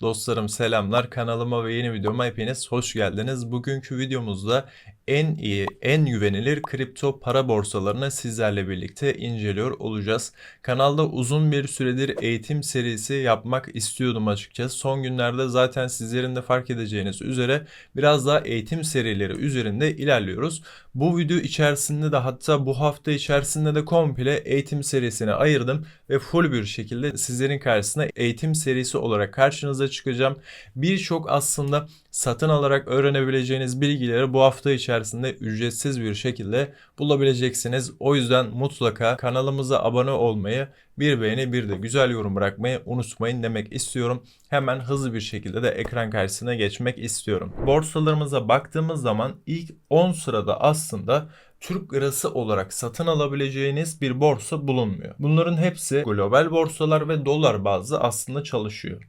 Dostlarım selamlar kanalıma ve yeni videoma hepiniz hoş geldiniz. Bugünkü videomuzda en iyi, en güvenilir kripto para borsalarını sizlerle birlikte inceliyor olacağız. Kanalda uzun bir süredir eğitim serisi yapmak istiyordum açıkçası. Son günlerde zaten sizlerin de fark edeceğiniz üzere biraz daha eğitim serileri üzerinde ilerliyoruz. Bu video içerisinde de hatta bu hafta içerisinde de komple eğitim serisine ayırdım ve full bir şekilde sizlerin karşısına eğitim serisi olarak karşınıza çıkacağım. Birçok aslında satın alarak öğrenebileceğiniz bilgileri bu hafta içerisinde ücretsiz bir şekilde bulabileceksiniz. O yüzden mutlaka kanalımıza abone olmayı, bir beğeni bir de güzel yorum bırakmayı unutmayın demek istiyorum. Hemen hızlı bir şekilde de ekran karşısına geçmek istiyorum. Borsalarımıza baktığımız zaman ilk 10 sırada aslında Türk lirası olarak satın alabileceğiniz bir borsa bulunmuyor. Bunların hepsi global borsalar ve dolar bazlı aslında çalışıyor.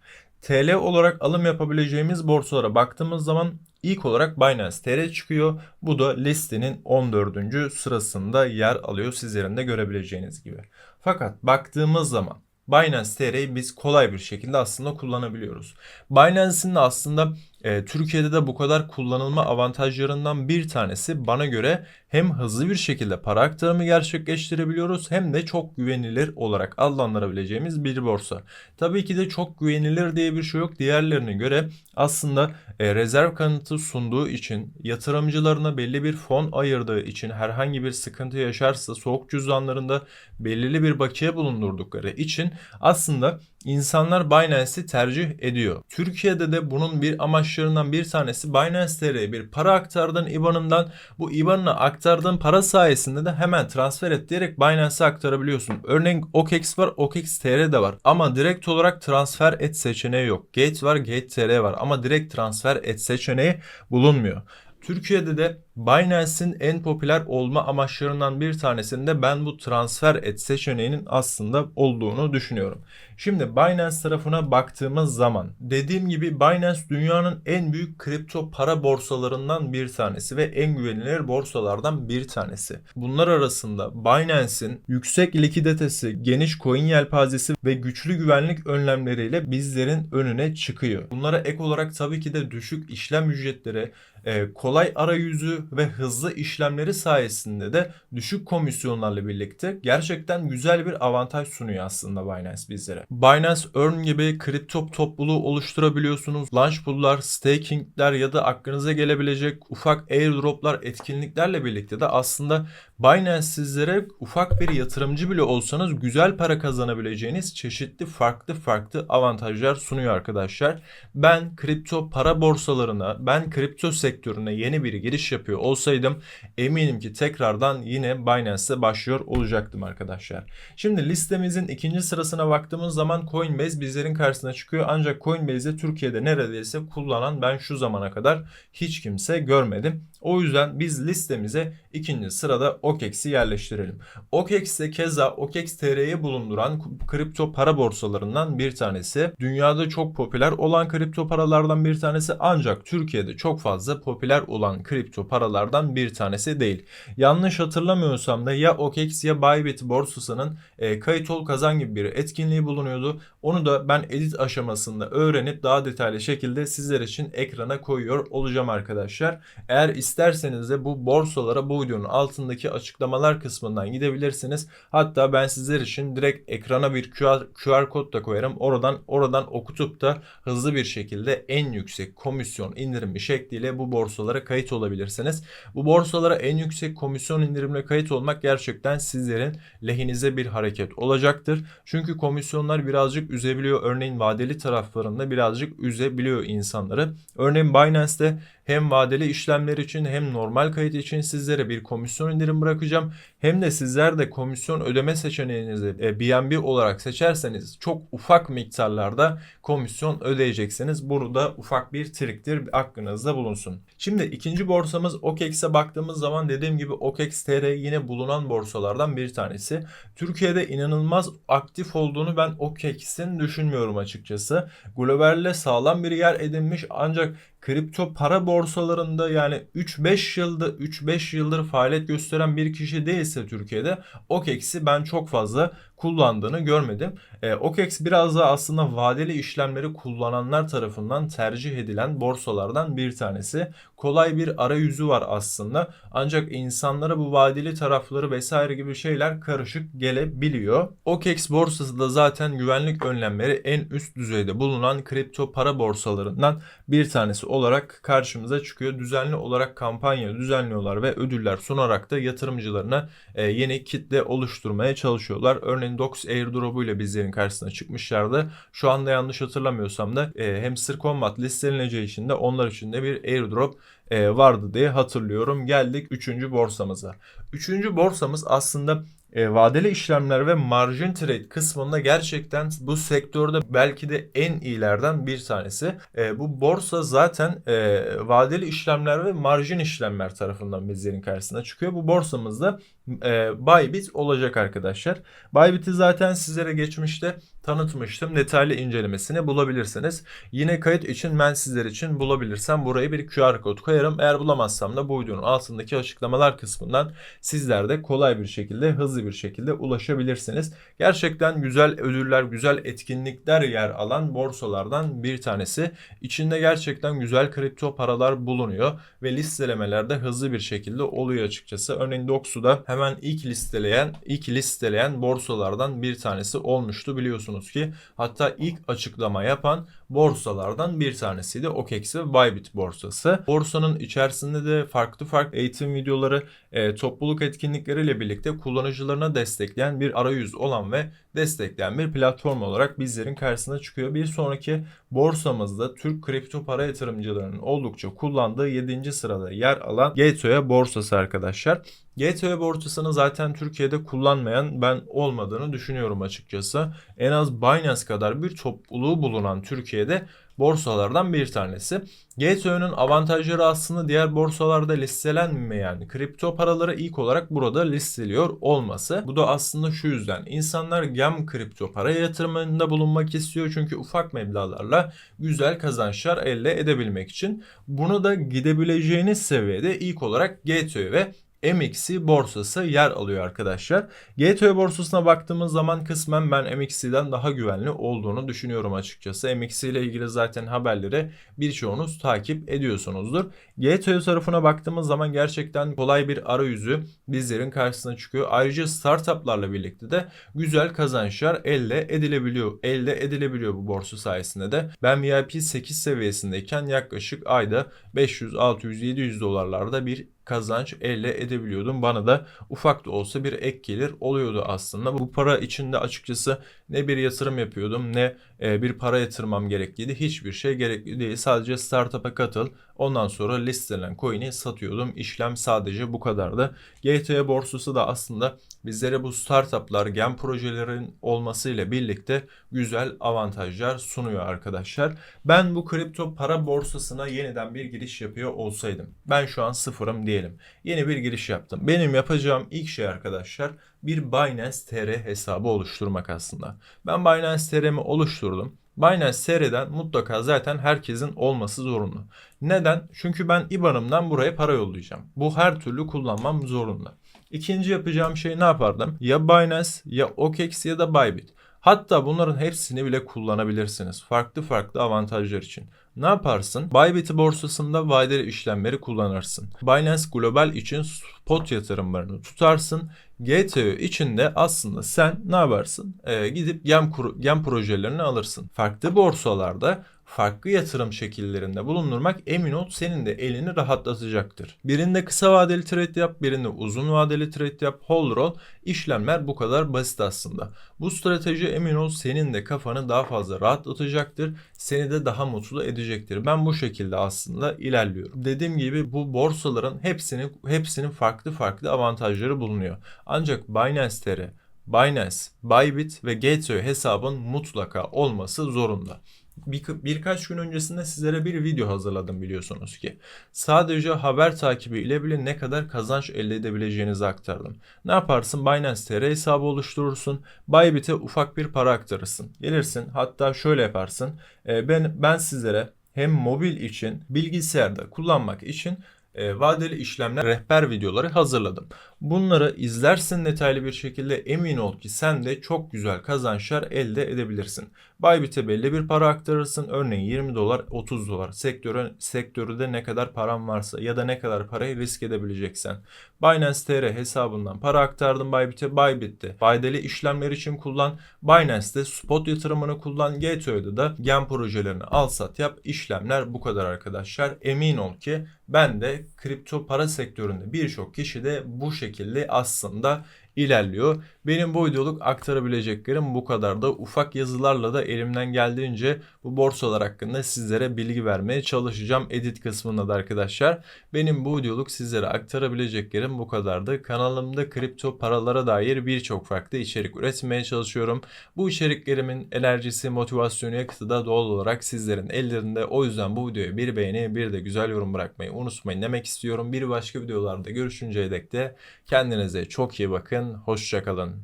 TL olarak alım yapabileceğimiz borsalara baktığımız zaman ilk olarak Binance TR çıkıyor. Bu da listenin 14. sırasında yer alıyor sizlerin de görebileceğiniz gibi. Fakat baktığımız zaman Binance TR'yi biz kolay bir şekilde aslında kullanabiliyoruz. Binance'in de aslında e, Türkiye'de de bu kadar kullanılma avantajlarından bir tanesi bana göre hem hızlı bir şekilde para aktarımı gerçekleştirebiliyoruz hem de çok güvenilir olarak adlandırabileceğimiz bir borsa. Tabii ki de çok güvenilir diye bir şey yok. Diğerlerine göre aslında e, rezerv kanıtı sunduğu için yatırımcılarına belli bir fon ayırdığı için herhangi bir sıkıntı yaşarsa soğuk cüzdanlarında belirli bir bakiye bulundurdukları için aslında insanlar Binance'i tercih ediyor. Türkiye'de de bunun bir amaçlarından bir tanesi Binance TR'ye bir para aktardığın IBAN'ından bu IBAN'ına aktardığın para sayesinde de hemen transfer et diyerek Binance'e aktarabiliyorsun. Örneğin OKEX var, OKEX TR de var ama direkt olarak transfer et seçeneği yok. Gate var, Gate TR var ama direkt transfer et seçeneği bulunmuyor. Türkiye'de de Binance'in en popüler olma amaçlarından bir tanesinde ben bu transfer et seçeneğinin aslında olduğunu düşünüyorum. Şimdi Binance tarafına baktığımız zaman dediğim gibi Binance dünyanın en büyük kripto para borsalarından bir tanesi ve en güvenilir borsalardan bir tanesi. Bunlar arasında Binance'in yüksek likiditesi, geniş coin yelpazesi ve güçlü güvenlik önlemleriyle bizlerin önüne çıkıyor. Bunlara ek olarak tabii ki de düşük işlem ücretleri, e, kolay arayüzü ve hızlı işlemleri sayesinde de düşük komisyonlarla birlikte gerçekten güzel bir avantaj sunuyor aslında Binance bizlere. Binance Earn gibi kripto topluluğu oluşturabiliyorsunuz. Launch pool'lar, staking'ler ya da aklınıza gelebilecek ufak airdrop'lar, etkinliklerle birlikte de aslında Binance sizlere ufak bir yatırımcı bile olsanız güzel para kazanabileceğiniz çeşitli farklı farklı avantajlar sunuyor arkadaşlar. Ben kripto para borsalarına, ben kripto sektörüne yeni bir giriş yapıyor olsaydım eminim ki tekrardan yine Binance'e başlıyor olacaktım arkadaşlar. Şimdi listemizin ikinci sırasına baktığımız zaman Coinbase bizlerin karşısına çıkıyor. Ancak Coinbase'i Türkiye'de neredeyse kullanan ben şu zamana kadar hiç kimse görmedim. O yüzden biz listemize ikinci sırada OKEX'i yerleştirelim. OKEX de keza OKEX TR'yi bulunduran kripto para borsalarından bir tanesi. Dünyada çok popüler olan kripto paralardan bir tanesi ancak Türkiye'de çok fazla popüler olan kripto paralardan bir tanesi değil. Yanlış hatırlamıyorsam da ya OKEX ya Bybit borsasının e, kayıt ol kazan gibi bir etkinliği bulunuyordu. Onu da ben edit aşamasında öğrenip daha detaylı şekilde sizler için ekrana koyuyor olacağım arkadaşlar. Eğer isterseniz de bu borsalara bu videonun altındaki açıklamalar kısmından gidebilirsiniz. Hatta ben sizler için direkt ekrana bir QR, QR kod da koyarım. Oradan oradan okutup da hızlı bir şekilde en yüksek komisyon indirimi şekliyle bu borsalara kayıt olabilirsiniz. Bu borsalara en yüksek komisyon indirimle kayıt olmak gerçekten sizlerin lehinize bir hareket olacaktır. Çünkü komisyonlar birazcık üzebiliyor. Örneğin vadeli taraflarında birazcık üzebiliyor insanları. Örneğin Binance'de hem vadeli işlemler için hem normal kayıt için sizlere bir komisyon indirim bırakacağım. Hem de sizler de komisyon ödeme seçeneğinizi e, BNB olarak seçerseniz çok ufak miktarlarda komisyon ödeyeceksiniz. Burada ufak bir triktir aklınızda bulunsun. Şimdi ikinci borsamız OKEX'e baktığımız zaman dediğim gibi OKEX TR yine bulunan borsalardan bir tanesi. Türkiye'de inanılmaz aktif olduğunu ben OKEX'in düşünmüyorum açıkçası. Globalde sağlam bir yer edinmiş ancak kripto para borsalarında yani 3-5 yılda 3-5 yıldır faaliyet gösteren bir kişi değilse Türkiye'de OKEX'i ben çok fazla kullandığını görmedim. E, OKEX biraz daha aslında vadeli işlemleri kullananlar tarafından tercih edilen borsalardan bir tanesi. Kolay bir arayüzü var aslında. Ancak insanlara bu vadeli tarafları vesaire gibi şeyler karışık gelebiliyor. OKEX borsası da zaten güvenlik önlemleri en üst düzeyde bulunan kripto para borsalarından bir tanesi olarak karşımıza çıkıyor. Düzenli olarak kampanya düzenliyorlar ve ödüller sunarak da yatırımcılarına e, yeni kitle oluşturmaya çalışıyorlar. Örneğin Dox airdrop'u ile bizlerin karşısına çıkmışlardı. Şu anda yanlış hatırlamıyorsam da e, Hamster Combat listeleneceği için de onlar için de bir airdrop e, vardı diye hatırlıyorum. Geldik 3. borsamıza. 3. borsamız aslında e, vadeli işlemler ve margin trade kısmında gerçekten bu sektörde belki de en iyilerden bir tanesi. E, bu borsa zaten e, vadeli işlemler ve marjin işlemler tarafından bizlerin karşısına çıkıyor. Bu borsamızda e, Bybit olacak arkadaşlar. Bybit'i zaten sizlere geçmişte tanıtmıştım. Detaylı incelemesini bulabilirsiniz. Yine kayıt için ben sizler için bulabilirsem buraya bir QR kod koyarım. Eğer bulamazsam da bu videonun altındaki açıklamalar kısmından sizler de kolay bir şekilde, hızlı bir şekilde ulaşabilirsiniz. Gerçekten güzel ödüller, güzel etkinlikler yer alan borsalardan bir tanesi. İçinde gerçekten güzel kripto paralar bulunuyor ve listelemelerde hızlı bir şekilde oluyor açıkçası. Örneğin Doxu'da hemen ilk listeleyen, ilk listeleyen borsalardan bir tanesi olmuştu biliyorsunuz ki. Hatta ilk açıklama yapan borsalardan bir tanesiydi OKEX ve Bybit borsası. Borsanın içerisinde de farklı farklı eğitim videoları, e, topluluk etkinlikleriyle birlikte kullanıcılarına destekleyen bir arayüz olan ve destekleyen bir platform olarak bizlerin karşısına çıkıyor. Bir sonraki borsamızda Türk kripto para yatırımcılarının oldukça kullandığı 7. sırada yer alan Gateway borsası arkadaşlar. Gateway borsasını zaten Türkiye'de kullanmayan ben olmadığını düşünüyorum açıkçası. En az Binance kadar bir topluluğu bulunan Türkiye'de borsalardan bir tanesi. Gateway'nin avantajları aslında diğer borsalarda listelenmeyen kripto paraları ilk olarak burada listeliyor olması. Bu da aslında şu yüzden insanlar gem kripto para yatırımında bulunmak istiyor çünkü ufak meblağlarla güzel kazançlar elde edebilmek için. Bunu da gidebileceğiniz seviyede ilk olarak Gateway ve MXC borsası yer alıyor arkadaşlar. GTO borsasına baktığımız zaman kısmen ben MXC'den daha güvenli olduğunu düşünüyorum açıkçası. MXC ile ilgili zaten haberleri birçoğunuz takip ediyorsunuzdur. GTO tarafına baktığımız zaman gerçekten kolay bir arayüzü bizlerin karşısına çıkıyor. Ayrıca startuplarla birlikte de güzel kazançlar elde edilebiliyor. Elde edilebiliyor bu borsa sayesinde de. Ben VIP 8 seviyesindeyken yaklaşık ayda 500, 600, 700 dolarlarda bir kazanç elde edebiliyordum. Bana da ufak da olsa bir ek gelir oluyordu aslında. Bu para içinde açıkçası ne bir yatırım yapıyordum ne e, bir para yatırmam gerekliydi. Hiçbir şey gerekli değil. Sadece startup'a katıl. Ondan sonra listelenen coin'i satıyordum. İşlem sadece bu kadardı. GTA borsası da aslında bizlere bu startuplar, gen projelerin olmasıyla birlikte güzel avantajlar sunuyor arkadaşlar. Ben bu kripto para borsasına yeniden bir giriş yapıyor olsaydım. Ben şu an sıfırım diyelim. Yeni bir giriş yaptım. Benim yapacağım ilk şey arkadaşlar bir Binance TR hesabı oluşturmak aslında. Ben Binance TR'mi oluşturdum. Binance TR'den mutlaka zaten herkesin olması zorunlu. Neden? Çünkü ben IBAN'ımdan buraya para yollayacağım. Bu her türlü kullanmam zorunda. İkinci yapacağım şey ne yapardım? Ya Binance ya OKEX ya da Bybit. Hatta bunların hepsini bile kullanabilirsiniz. Farklı farklı avantajlar için. Ne yaparsın? Bybit borsasında vadeli işlemleri kullanırsın. Binance Global için spot yatırımlarını tutarsın. GTO içinde aslında sen ne yaparsın? Ee, gidip gem, gem projelerini alırsın. Farklı borsalarda farklı yatırım şekillerinde bulundurmak emin ol senin de elini rahatlatacaktır. Birinde kısa vadeli trade yap, birinde uzun vadeli trade yap, hold roll. İşlemler bu kadar basit aslında. Bu strateji emin ol senin de kafanı daha fazla rahatlatacaktır. Seni de daha mutlu edecektir. Ben bu şekilde aslında ilerliyorum. Dediğim gibi bu borsaların hepsinin hepsinin farklı farklı avantajları bulunuyor. Ancak Binance TR, Binance, Bybit ve Gateway hesabın mutlaka olması zorunda bir, birkaç gün öncesinde sizlere bir video hazırladım biliyorsunuz ki. Sadece haber takibi ile bile ne kadar kazanç elde edebileceğinizi aktardım. Ne yaparsın? Binance TR hesabı oluşturursun. Bybit'e ufak bir para aktarırsın. Gelirsin hatta şöyle yaparsın. E, ben, ben sizlere hem mobil için bilgisayarda kullanmak için e, vadeli işlemler rehber videoları hazırladım. Bunları izlersin detaylı bir şekilde emin ol ki sen de çok güzel kazançlar elde edebilirsin. Bybit'e belli bir para aktarırsın. Örneğin 20 dolar, 30 dolar. Sektörü, sektörde ne kadar paran varsa ya da ne kadar parayı risk edebileceksen. Binance TR hesabından para aktardım Bybit'e. Bybit'te vadeli işlemler için kullan. Binance'te spot yatırımını kullan. Gateway'de da gen projelerini al sat yap. İşlemler bu kadar arkadaşlar. Emin ol ki ben de kripto para sektöründe birçok kişi de bu şekilde aslında ilerliyor. Benim bu videoluk aktarabileceklerim bu kadar da ufak yazılarla da elimden geldiğince bu borsalar hakkında sizlere bilgi vermeye çalışacağım edit kısmında da arkadaşlar. Benim bu videoluk sizlere aktarabileceklerim bu kadardı. Kanalımda kripto paralara dair birçok farklı içerik üretmeye çalışıyorum. Bu içeriklerimin enerjisi, motivasyonu, yakıtı da doğal olarak sizlerin ellerinde. O yüzden bu videoya bir beğeni, bir de güzel yorum bırakmayı unutmayın demek istiyorum. Bir başka videolarda görüşünceye dek de kendinize çok iyi bakın. Hoşçakalın.